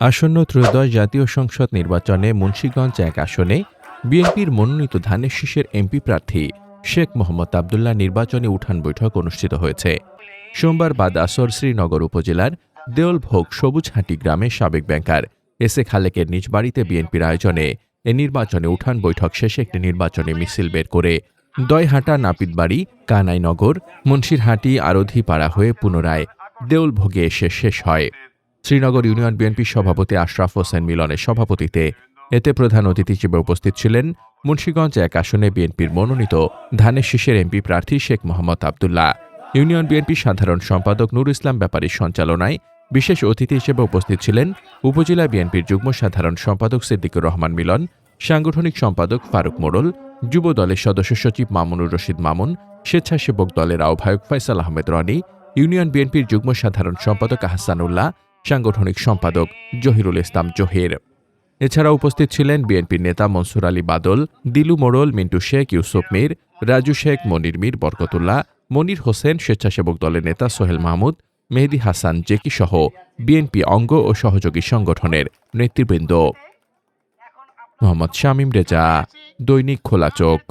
আসন্ন ত্রয়োদশ জাতীয় সংসদ নির্বাচনে মুন্সীগঞ্জ এক আসনে, বিএনপির মনোনীত ধানের শীষের এমপি প্রার্থী শেখ মোহাম্মদ আবদুল্লাহ নির্বাচনী উঠান বৈঠক অনুষ্ঠিত হয়েছে। সোমবার বাদ আসর শ্রীনগর উপজেলার দেওলভোগ সবুজহাটি গ্রামে সাবেক ব্যাংকার এস এ খালেকের নিজ বাড়িতে বিএনপির আয়োজনে এ নির্বাচনে উঠান বৈঠক শেষে একটি নির্বাচনী মিছিল বের করে দয়হাটা নাপিতবাড়ি, কানাইনগর, মুন্সিরহাটি, আরধিপাড়া হয়ে পুনরায় দেউলভোগে এসে শেষ হয়। শ্রীনগর ইউনিয়ন বিএনপির সভাপতি আশরাফ হোসেন মিলনের সভাপতিতে এতে প্রধান অতিথি হিসেবে উপস্থিত ছিলেন মুন্সীগঞ্জ এক আসনে বিএনপির মনোনীত ধানের শীষের এমপি প্রার্থী শেখ মোহাম্মদ আবদুল্লাহ। ইউনিয়ন বিএনপির সাধারণ সম্পাদক নুর ইসলাম ব্যাপারীর সঞ্চালনায় বিশেষ অতিথি হিসেবে উপস্থিত ছিলেন উপজেলা বিএনপির যুগ্ম সাধারণ সম্পাদক সিদ্দিকুর রহমান মিলন, সাংগঠনিক সম্পাদক ফারুক মোড়ল, যুব দলের সদস্য সচিব মামুনুর রশিদ মামুন, স্বেচ্ছাসেবক দলের আহ্বায়ক ফয়সাল আহমেদ রনি, ইউনিয়ন বিএনপির যুগ্ম সাধারণ সম্পাদক আহসানুল্লাহ সাংগঠনিক সম্পাদক জহিরুল ইসলাম জহির। এছাড়া উপস্থিত ছিলেন বিএনপির নেতা মনসুর আলী বাদল, দিলু মোড়ল, মিন্টু শেখ, ইউসুফ মীর, রাজু শেখ, মনির মীর, বরকতুল্লাহ, মনির হোসেন, স্বেচ্ছাসেবক দলের নেতা সোহেল মাহমুদ, মেহেদি হাসান, জেকি সহ বিএনপি অঙ্গ ও সহযোগী সংগঠনের নেতৃবৃন্দ। মোহাম্মদ শামীম রেজা, দৈনিক খোলা চোখ।